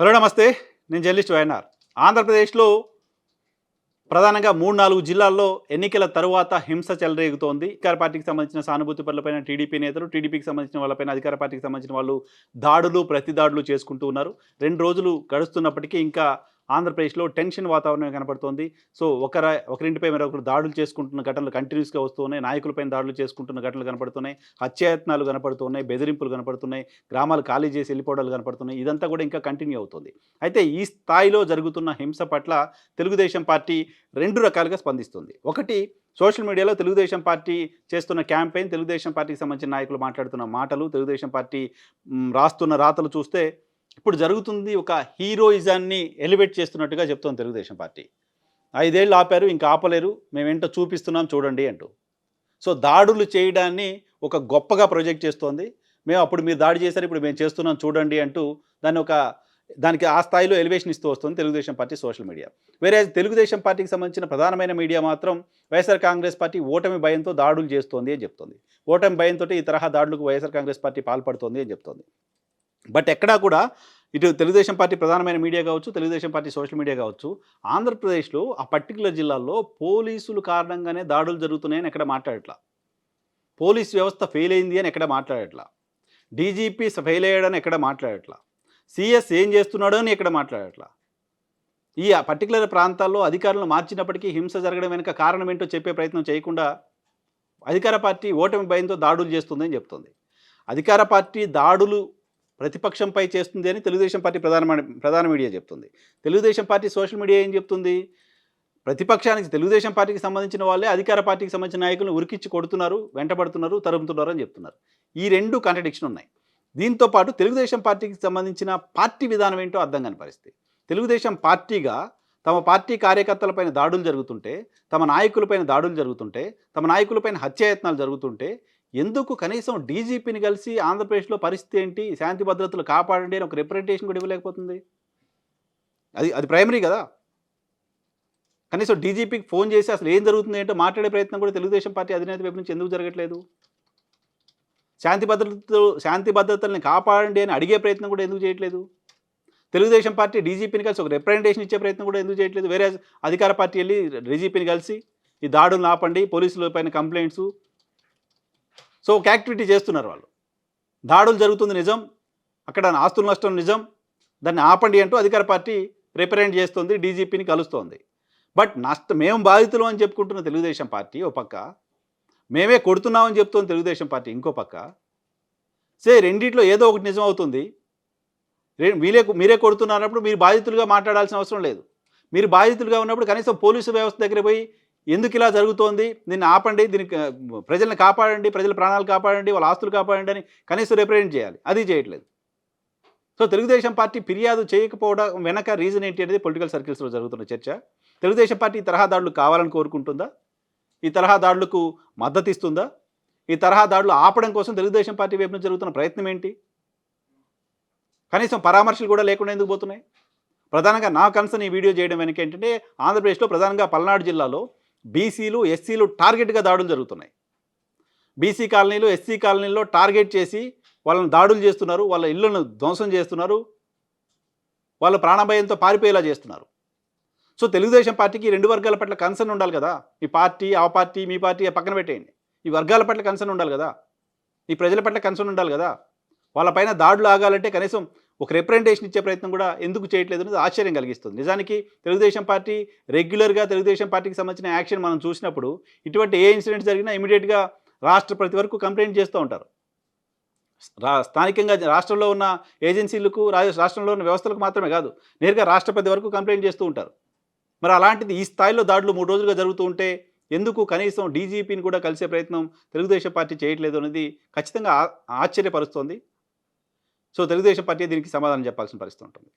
Hello నమస్తే. నేను journalist YNR. ఆంధ్రప్రదేశ్లో ప్రధానంగా మూడు నాలుగు జిల్లాల్లో ఎన్నికల తరువాత హింస చెలరేగుతోంది. అధికార పార్టీకి సంబంధించిన సానుభూతి పనులపైన టీడీపీ నేతలు టీడీపీకి సంబంధించిన వాళ్ళపైన అధికార పార్టీకి సంబంధించిన వాళ్ళు దాడులు ప్రతి దాడులు చేసుకుంటూ ఉన్నారు. రెండు రోజులు గడుస్తున్నప్పటికీ ఇంకా ఆంధ్రప్రదేశ్లో టెన్షన్ వాతావరణం కనపడుతోంది. సో ఒకర ఒకరింటిపై మరొకరు దాడులు చేసుకుంటున్న ఘటనలు కంటిన్యూస్గా వస్తున్నాయి. నాయకులపైన దాడులు చేసుకుంటున్న ఘటనలు కనపడుతున్నాయి. హత్యాయత్నాలు కనపడుతున్నాయి. బెదిరింపులు కనపడుతున్నాయి. గ్రామాలు ఖాళీ చేసి వెళ్ళిపోవడాలు కనపడుతున్నాయి. ఇదంతా కూడా ఇంకా కంటిన్యూ అవుతుంది. అయితే ఈ స్థాయిలో జరుగుతున్న హింస పట్ల తెలుగుదేశం పార్టీ రెండు రకాలుగా స్పందిస్తుంది. ఒకటి సోషల్ మీడియాలో తెలుగుదేశం పార్టీ చేస్తున్న క్యాంపెయిన్ తెలుగుదేశం పార్టీకి సంబంధించిన నాయకులు మాట్లాడుతున్న మాటలు తెలుగుదేశం పార్టీ రాస్తున్న రాతలు చూస్తే ఇప్పుడు జరుగుతుంది ఒక హీరోయిజాన్ని ఎలివేట్ చేస్తున్నట్టుగా చెప్తోంది తెలుగుదేశం పార్టీ. ఐదేళ్ళు ఆపారు ఇంకా ఆపలేరు మేమేంటో చూపిస్తున్నాం చూడండి అంటూ. సో దాడులు చేయడాన్ని ఒక గొప్పగా ప్రొజెక్ట్ చేస్తోంది. మేము అప్పుడు మీరు దాడి చేశారు ఇప్పుడు మేము చేస్తున్నాం చూడండి అంటూ దాన్ని ఒక దానికి ఆ స్థాయిలో ఎలివేషన్ ఇస్తూ వస్తుంది తెలుగుదేశం పార్టీ సోషల్ మీడియా. వేరే తెలుగుదేశం పార్టీకి సంబంధించిన ప్రధానమైన మీడియా మాత్రం వైఎస్ఆర్ కాంగ్రెస్ పార్టీ ఓటమి భయంతో దాడులు చేస్తోంది అని చెప్తోంది. ఓటమి భయంతో ఈ తరహా దాడులకు వైఎస్ఆర్ కాంగ్రెస్ పార్టీ పాల్పడుతోంది అని చెప్తోంది. బట్ ఎక్కడా కూడా ఇటు తెలుగుదేశం పార్టీ ప్రధానమైన మీడియా కావచ్చు తెలుగుదేశం పార్టీ సోషల్ మీడియా కావచ్చు ఆంధ్రప్రదేశ్లో ఆ పర్టికులర్ జిల్లాల్లో పోలీసులు కారణంగానే దాడులు జరుగుతున్నాయని ఎక్కడ మాట్లాడట్లా? పోలీస్ వ్యవస్థ ఫెయిల్ అయింది అని ఎక్కడ మాట్లాడట్లా? డీజీపీ ఫెయిల్ అయ్యాడని ఎక్కడ మాట్లాడట్లా? సిఎస్ ఏం చేస్తున్నాడో అని ఎక్కడ మాట్లాడట్లా? ఈ పర్టికులర్ ప్రాంతాల్లో అధికారులను మార్చినప్పటికీ హింస జరగడం వెనుక కారణం ఏంటో చెప్పే ప్రయత్నం చేయకుండా అధికార పార్టీ ఓటమి భయంతో దాడులు చేస్తుందని చెప్తుంది. అధికార పార్టీ దాడులు ప్రతిపక్షంపై చేస్తుంది అని తెలుగుదేశం పార్టీ ప్రధాన ప్రధాన మీడియా చెప్తుంది. తెలుగుదేశం పార్టీ సోషల్ మీడియా ఏం చెప్తుంది? ప్రతిపక్షానికి తెలుగుదేశం పార్టీకి సంబంధించిన వాళ్ళే అధికార పార్టీకి సంబంధించిన నాయకులను ఉరికిచ్చి కొడుతున్నారు వెంటబడుతున్నారు తరుముతున్నారు అని చెప్తున్నారు. ఈ రెండు కాంట్రడిక్షన్ ఉన్నాయి. దీంతో పాటు తెలుగుదేశం పార్టీకి సంబంధించిన పార్టీ విధానం ఏంటో అర్థం కాని పరిస్థితి. తెలుగుదేశం పార్టీగా తమ పార్టీ కార్యకర్తలపైన దాడులు జరుగుతుంటే తమ నాయకులపైన దాడులు జరుగుతుంటే తమ నాయకులపైన హత్యాయత్నాలు జరుగుతుంటే ఎందుకు కనీసం డీజీపీని కలిసి ఆంధ్రప్రదేశ్లో పరిస్థితి ఏంటి శాంతి భద్రతలు కాపాడండి అని ఒక రిప్రజెంటేషన్ కూడా ఇవ్వలేకపోతుంది? అది అది ప్రైమరీ కదా? కనీసం డీజీపీకి ఫోన్ చేసి అసలు ఏం జరుగుతుంది ఏంటో మాట్లాడే ప్రయత్నం కూడా తెలుగుదేశం పార్టీ అధినేత వైపు నుంచి ఎందుకు జరగట్లేదు? శాంతి భద్రతలు శాంతి భద్రతల్ని కాపాడండి అని అడిగే ప్రయత్నం కూడా ఎందుకు చేయట్లేదు? తెలుగుదేశం పార్టీ డీజీపీని కలిసి ఒక రిప్రజెంటేషన్ ఇచ్చే ప్రయత్నం కూడా ఎందుకు చేయట్లేదు? వేరే అధికార పార్టీ వెళ్ళి డీజీపీని కలిసి ఈ దాడులు ఆపండి పోలీసుల పైన కంప్లైంట్స్ సో ఒక యాక్టివిటీ చేస్తున్నారు వాళ్ళు. దాడులు జరుగుతుంది నిజం అక్కడ ఆస్తుల నష్టం నిజం దాన్ని ఆపండి అంటూ అధికార పార్టీ రిప్రజెంట్ చేస్తుంది డీజీపీని కలుస్తోంది. బట్ నష్టం మేము బాధితులు అని చెప్పుకుంటున్న తెలుగుదేశం పార్టీ ఓ పక్క మేమే కొడుతున్నామని చెప్తుంది తెలుగుదేశం పార్టీ ఇంకో పక్క. సే రెండిట్లో ఏదో ఒకటి నిజం అవుతుంది. రే- మీరే మీరే కొడుతున్నారన్నప్పుడు మీరు బాధితులుగా మాట్లాడాల్సిన అవసరం లేదు. మీరు బాధితులుగా ఉన్నప్పుడు కనీసం పోలీసు వ్యవస్థ దగ్గర పోయి ఎందుకు ఇలా జరుగుతోంది? దీన్ని ఆపండి దీనికి ప్రజలను ప్రజల్ని కాపాడండి ప్రజల ప్రాణాలు కాపాడండి వాళ్ళ ఆస్తులు కాపాడండి అని కనీసం రిప్రజెంట్ చేయాలి. అది చేయట్లేదు. సో తెలుగుదేశం పార్టీ ఫిర్యాదు చేయకపోవడం వెనక రీజన్ ఏంటి అనేది పొలిటికల్ సర్కిల్స్లో జరుగుతున్న చర్చ. తెలుగుదేశం పార్టీ ఈ తరహా దాడులు కావాలని కోరుకుంటుందా? ఈ తరహా దాడులకు మద్దతు ఇస్తుందా ఈ తరహా దాడులు ఆపడం కోసం తెలుగుదేశం పార్టీ వైపు నుంచి జరుగుతున్న ప్రయత్నం ఏంటి? కనీసం పరామర్శలు కూడా లేకుండా ఎందుకు పోతున్నాయి? ప్రధానంగా నా కన్సర్న్ ఈ వీడియో చేయడం వెనక ఏంటంటే ఆంధ్రప్రదేశ్లో ప్రధానంగా పల్నాడు జిల్లాలో బీసీలు ఎస్సీలు టార్గెట్గా దాడులు జరుగుతున్నాయి. బీసీ కాలనీలు ఎస్సీ కాలనీల్లో టార్గెట్ చేసి వాళ్ళని దాడులు చేస్తున్నారు వాళ్ళ ఇళ్ళను ధ్వంసం చేస్తున్నారు వాళ్ళ ప్రాణభయంతో పారిపోయేలా చేస్తున్నారు. సో తెలుగుదేశం పార్టీకి రెండు వర్గాల పట్ల కన్సర్న్ ఉండాలి కదా. ఈ పార్టీ ఆ పార్టీ మీ పార్టీ ఆ పక్కన పెట్టేయండి. ఈ వర్గాల పట్ల కన్సర్న్ ఉండాలి కదా. ఈ ప్రజల పట్ల కన్సర్న్ ఉండాలి కదా. వాళ్ళపైన దాడులు ఆగాలంటే కనీసం ఒక రిప్రజెంటేషన్ ఇచ్చే ప్రయత్నం కూడా ఎందుకు చేయట్లేదు అనేది ఆశ్చర్యం కలిగిస్తుంది. నిజానికి తెలుగుదేశం పార్టీ రెగ్యులర్గా తెలుగుదేశం పార్టీకి సంబంధించిన యాక్షన్ మనం చూసినప్పుడు ఇటువంటి ఏ ఇన్సిడెంట్ జరిగినా ఇమీడియట్గా రాష్ట్ర ప్రతి వరకు కంప్లైంట్ చేస్తూ ఉంటారు. రా స్థానికంగా రాష్ట్రంలో ఉన్న ఏజెన్సీలకు రాష్ట్రంలో ఉన్న వ్యవస్థలకు మాత్రమే కాదు నేరుగా రాష్ట్రపతి వరకు కంప్లైంట్ చేస్తూ ఉంటారు. మరి అలాంటిది ఈ స్థాయిలో దాడులు మూడు రోజులుగా జరుగుతూ ఉంటే ఎందుకు కనీసం డీజీపీని కూడా కలిసే ప్రయత్నం తెలుగుదేశం పార్టీ చేయట్లేదు అనేది ఖచ్చితంగా ఆశ్చర్యపరుస్తోంది. సో తెలుగుదేశం పార్టీ దీనికి సమాధానం చెప్పాల్సిన పరిస్థితి ఉంటుంది.